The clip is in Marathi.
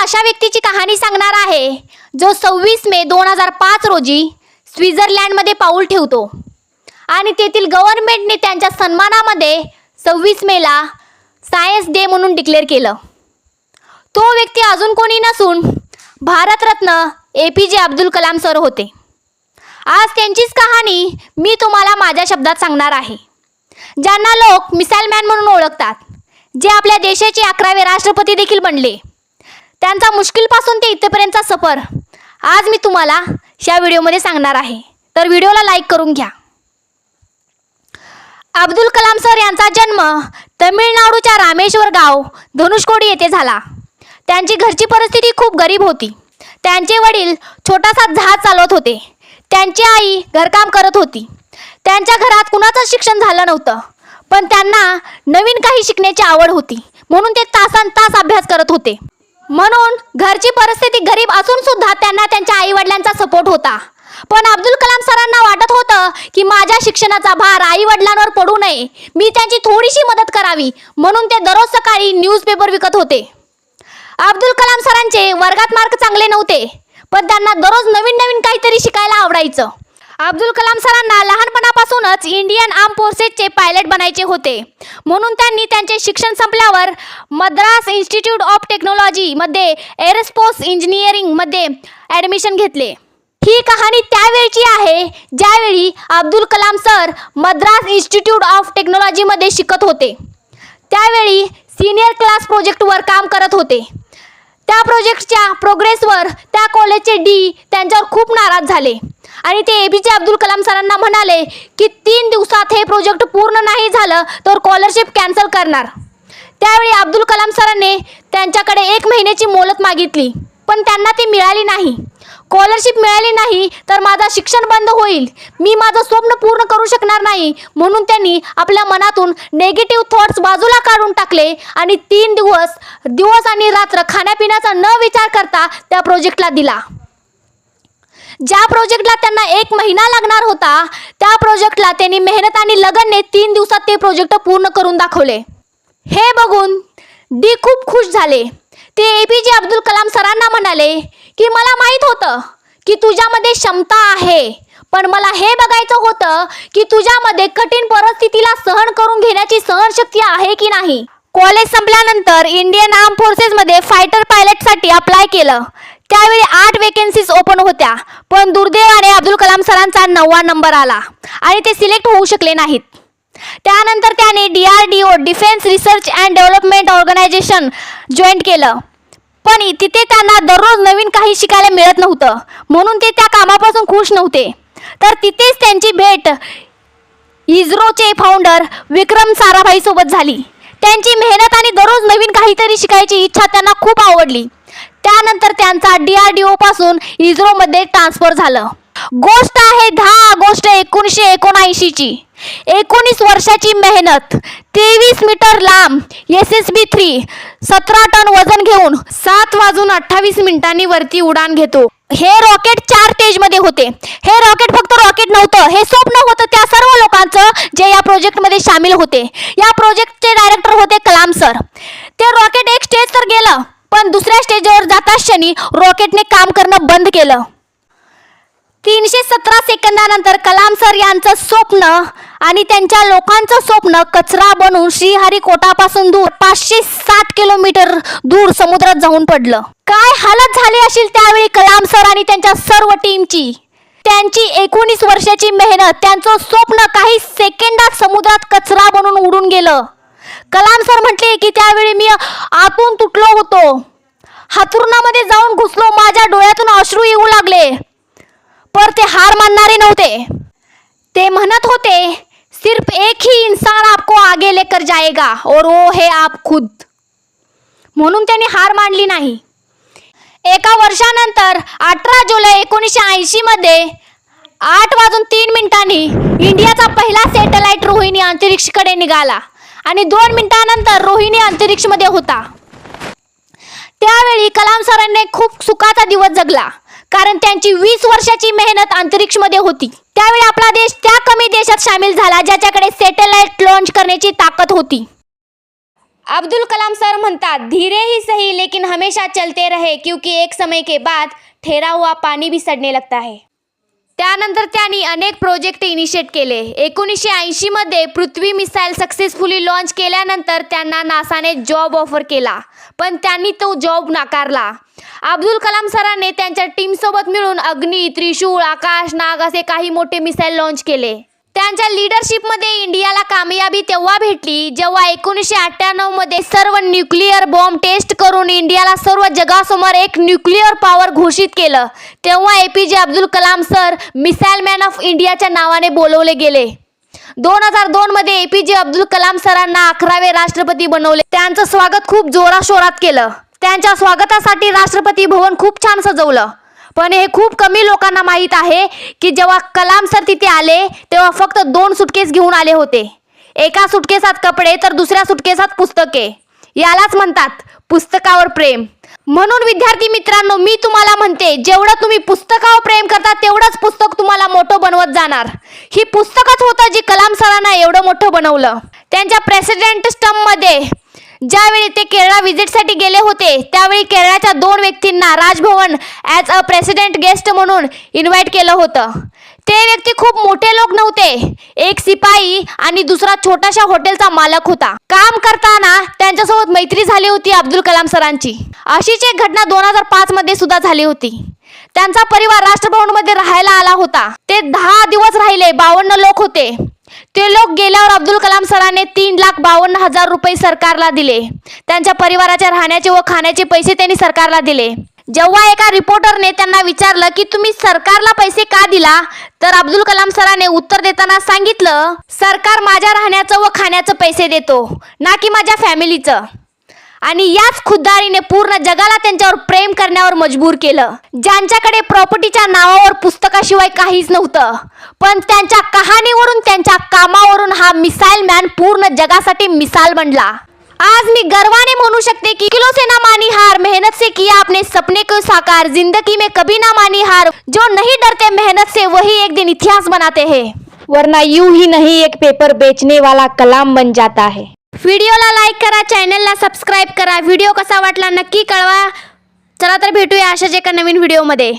अशा व्यक्तीची कहाणी सांगणार आहे जो सव्वीस मे दोन हजार पाच रोजी स्वित्झर्लंडमध्ये पाऊल ठेवतो. आणि तेथील गव्हर्नमेंटने त्यांच्या सन्मानामध्ये सव्वीस मेला सायन्स डे म्हणून डिक्लेअर केलं. तो व्यक्ती अजून कोणी नसून भारतरत्न ए P J Abdul Kalam sir होते. आज त्यांचीच कहाणी मी तुम्हाला माझ्या शब्दात सांगणार आहे. ज्यांना लोक मिसाईल मॅन म्हणून ओळखतात जे आपल्या देशाचे अकरावे राष्ट्रपती देखील बनले. त्यांचा मुश्किलपासून ते इथेपर्यंतचा सफर. आज मी तुम्हाला या व्हिडिओमध्ये सांगणार आहे. तर व्हिडिओला लाईक करून घ्या. अब्दुल कलाम सर यांचा जन्म तमिळनाडूच्या रामेश्वर गाव धनुषकोडी येथे झाला. त्यांची घरची परिस्थिती खूप गरीब होती. त्यांचे वडील छोटासा जहाज चालवत होते. त्यांची आई घरकाम करत होती. त्यांच्या घरात कुणाचंच शिक्षण झालं नव्हतं. पण त्यांना नवीन काही शिकण्याची आवड होती. म्हणून ते तासन तास अभ्यास करत होते. म्हणून घरची परिस्थिती गरीब असून सुद्धा त्यांना त्यांच्या आई वडिलांचा सपोर्ट होता. पण अब्दुल कलाम सरांना वाटत होतं की माझ्या शिक्षणाचा भार आई वडिलांवर पडू नये. मी त्यांची थोडीशी मदत करावी. म्हणून ते दररोज सकाळी न्यूजपेपर विकत होते. अब्दुल कलाम सरांचे वर्गात मार्क चांगले नव्हते पण त्यांना दररोज नवीन नवीन काहीतरी शिकायला आवडायचं. अब्दुल कलाम सरांना लहानपणापासूनच इंडियन आर्म फोर्सेसचे पायलट बनायचे होते. म्हणून त्यांनी त्यांचे शिक्षण संपल्यावर मद्रास इन्स्टिट्यूट ऑफ टेक्नॉलॉजीमध्ये एअरस्पोर्स इंजिनिअरिंगमध्ये ॲडमिशन घेतले. ही कहाणी त्यावेळची आहे ज्यावेळी Abdul Kalam sir Madras institute of टेक्नॉलॉजीमध्ये शिकत होते. त्यावेळी सिनियर क्लास प्रोजेक्टवर काम करत होते. त्या प्रोजेक्टच्या प्रोग्रेसवर त्या कॉलेजचे डी त्यांच्यावर खूप नाराज झाले. आणि ते ए जे अब्दुल कलाम सरांना म्हणाले की तीन दिवसात हे प्रोजेक्ट पूर्ण नाही झालं तर स्कॉलरशिप कॅन्सल करणार. त्यावेळी अब्दुल कलाम सरांनी त्यांच्याकडे एक महिन्याची मोलत मागितली पण त्यांना ती मिळाली नाही. स्कॉलरशिप मिळाली नाही तर माझं शिक्षण बंद होईल. मी माझं स्वप्न पूर्ण करू शकणार नाही. म्हणून त्यांनी आपल्या मनातून नेगेटिव्ह थॉट्स बाजूला काढून टाकले आणि तीन दिवस दिवस आणि रात्र खाण्यापिण्याचा न विचार करता त्या प्रोजेक्टला दिला. ज्या प्रोजेक्टला त्यांना एक महिना लागणार होता त्या प्रोजेक्टला त्यांनी मेहनत आणि लगनने तीन दिवसात ते प्रोजेक्ट पूर्ण करून दाखवले. हे बघून डी खूप खुश झाले. ते ए पी जे अब्दुल कलाम सरांना म्हणाले की मला माहीत होतं की तुझ्यामध्ये क्षमता आहे पण मला हे बघायचं होतं की तुझ्यामध्ये कठीण परिस्थितीला सहन करून घेण्याची सहनशक्ती आहे की नाही. कॉलेज संपल्यानंतर इंडियन आर्म फोर्सेसमध्ये फायटर पायलटसाठी अप्लाय केलं. त्यावेळी आठ वेकेन्सीज ओपन होत्या पण दुर्दैवाने अब्दुल कलाम सरांचा नववा नंबर आला आणि ते सिलेक्ट होऊ शकले नाहीत. त्यानंतर त्याने D R D O defence research and development organisation join केलं. पण तिथे त्यांना दररोज नवीन काही शिकायला मिळत नव्हतं म्हणून ते त्या कामापासून खुश नव्हते. तर तिथेच त्यांची भेट इस्रोचे फाउंडर विक्रम साराभाईसोबत झाली. त्यांची मेहनत आणि दररोज नवीन काहीतरी शिकायची इच्छा त्यांना खूप आवडली. त्यानंतर त्यांचा डी आर डी ओ पासून इस्रोमध्ये ट्रान्सफर झालं. गोष्ट आहे दहा ऑगस्ट एकोणीसशे एकोणऐंशीची. एकोणीस वर्षाची मेहनत तेवीस मीटर लांब एस एस बी थ्री सतरा टन वजन घेऊन सात वाजून अठ्ठावीस मिनिटांनी वरती उडान घेतो. हे रॉकेट चार स्टेजमध्ये होते. हे रॉकेट फक्त रॉकेट नव्हतं हे स्वप्न होतं त्या सर्व लोकांचं जे या प्रोजेक्टमध्ये सामील होते. या प्रोजेक्टचे डायरेक्टर होते कलाम सर. ते रॉकेट एक स्टेज तर गेलं पण दुसऱ्या स्टेजवर जाता क्षणी रॉकेटने काम करणं बंद केलं. तीनशे सतरा सेकंदानंतर कलाम सर यांचं स्वप्न आणि त्यांच्या लोकांचं स्वप्न कचरा बनून श्रीहरिकोटापासून दूर पाचशे साठ किलोमीटर दूर समुद्रात जाऊन पडलं. काय हालत झाली असेल त्यावेळी कलाम सर आणि त्यांच्या सर्व टीमची? त्यांची एकोणीस वर्षाची मेहनत त्यांचं स्वप्न काही सेकंदात समुद्रात कचरा बनून उडून गेलं. कलाम सर म्हटले की त्यावेळी मी आतून तुटलो होतो. हातुरणामध्ये जाऊन घुसलो माझ्या डोळ्यातून अश्रू येऊ लागले. पर ते हार मानणारे नव्हते. ते म्हणत होते सिर्फ एक ही इन्सान आपको आगे लेकर जाएगा और वो है आप खुद. म्हणून त्यांनी हार मानली नाही. एका वर्षानंतर अठरा जुलै एकोणीसशे ऐंशीमध्ये आठ वाजून तीन मिनिटांनी इंडियाचा पहिला सॅटेलाइट रोहिणी अंतरिक्षकडे निघाला. आणि दोन मिनिटानंतर रोहिणी अंतरिक्षमध्ये होता. त्यावेळी कलाम सरांनी खूप सुखाचा दिवस जगला कारण त्यांची वीस वर्षाची मेहनत अंतरिक्षमध्ये होती. त्यावेळी आपला देश त्या कमी देशात सामील झाला ज्याच्याकडे सॅटेलाइट लॉन्च करण्याची ताकद होती. अब्दुल कलाम सर म्हणतात धीरे ही सही लेकिन हमेशा चलते रहे क्योंकि एक समय के बाद ठहरा हुआ पानी भी सडने लगता है. त्यानंतर त्यांनी अनेक प्रोजेक्ट इनिशिएट केले. एकोणीसशे ऐंशीमध्ये पृथ्वी मिसाईल सक्सेसफुली लॉन्च केल्यानंतर त्यांना नासाने जॉब ऑफर केला. पण त्यांनी तो जॉब नाकारला. अब्दुल कलाम सरांनी त्यांच्या टीमसोबत मिळून अग्नी त्रिशूळ आकाश नाग असे काही मोठे मिसाईल लॉन्च केले. त्यांच्या लिडरशिपमध्ये इंडियाला कामयाबी तेव्हा भेटली जेव्हा एकोणीसशे अठ्ठ्याण्णवमध्ये सर्व न्यूक्लिअर बॉम्ब टेस्ट करून इंडियाला सर्व जगासमोर एक न्यूक्लिअर पॉवर घोषित केलं. तेव्हा A P J Abdul Kalam sir missile man of इंडियाच्या नावाने बोलवले गेले. दोन हजार दोन मध्ये ए पी जे अब्दुल कलाम सरांना अकरावे राष्ट्रपती बनवले. त्यांचं स्वागत खूप जोराशोरात केलं. त्यांच्या स्वागतासाठी राष्ट्रपती भवन खूप छान सजवलं. पण हे खूप कमी लोकांना माहीत आहे की जेव्हा कलाम सर तिथे आले तेव्हा फक्त दोन सुटकेस घेऊन आले होते. एका सुटकेसात कपडे तर दुसऱ्या सुटकेसात पुस्तके. यालाच म्हणतात पुस्तकावर प्रेम. म्हणून विद्यार्थी मित्रांनो मी तुम्हाला म्हणते जेवढं तुम्ही पुस्तकावर प्रेम करता तेवढंच पुस्तक तुम्हाला मोठं बनवत जाणार. ही पुस्तकच होतं जी कलाम सरांना एवढं मोठं बनवलं. त्यांच्या प्रेसिडेंट स्टममध्ये ज्यावेळी ते केरळा व्हिजिटसाठी गेले होते त्यावेळी केरळाच्या दोन व्यक्तींना Rajbhavan as a president guest म्हणून इन्व्हाइट केलं होतं. ते व्यक्ती खूप मोठे लोक नव्हते. एक सिपाई आणि दुसरा छोटाशा हॉटेलचा मालक होता. काम करताना त्यांच्यासोबत मैत्री झाली होती अब्दुल कलाम सरांची. अशीच एक घटना दोन हजार पाच मध्ये सुद्धा झाली होती. त्यांचा परिवार राष्ट्रभवनमध्ये राहायला आला होता. ते दहा दिवस राहिले बावन्न लोक होते. ते लोक गेल्यावर अब्दुल कलाम सरांनी तीन लाख बावन्न हजार रुपये सरकारला दिले. त्यांच्या परिवाराच्या राहण्याचे व खाण्याचे पैसे त्यांनी सरकारला दिले. जेव्हा एका रिपोर्टरने त्यांना विचारलं की तुम्ही सरकारला पैसे का दिला? तर अब्दुल कलाम सरांनी उत्तर देताना सांगितलं सरकार माझ्या राहण्याचं व खाण्याचं पैसे देतो ना की माझ्या फॅमिलीचं. आणि याच खुद्दारीने पूर्ण जगाला त्यांच्यावर प्रेम करण्यावर मजबूर केलं. ज्यांच्याकडे प्रॉपर्टीच्या नावावर पुस्तकाशिवाय काहीच नव्हतं पण त्यांच्या कहाणीवरून त्यांच्या कामावरून हा मिसाईल मॅन पूर्ण जगासाठी मिसाल बनला. आज मी गर्वाने म्हणू शकते की किलो से ना मानी हार मेहनत से किया अपने सपने को साकार जिंदगी में कभी ना मानी हार जो नहीं डरते मेहनत से वही एक दिन इतिहास बनाते हैं। वरना यूं ही नहीं एक पेपर बेचने वाला कलाम बन जाता है। व्हिडिओला लाईक करा चॅनलला सबस्क्राईब करा. व्हिडिओ कसा वाटला नक्की कळवा. चला तर भेटूया अशाच एका नवीन व्हिडिओमध्ये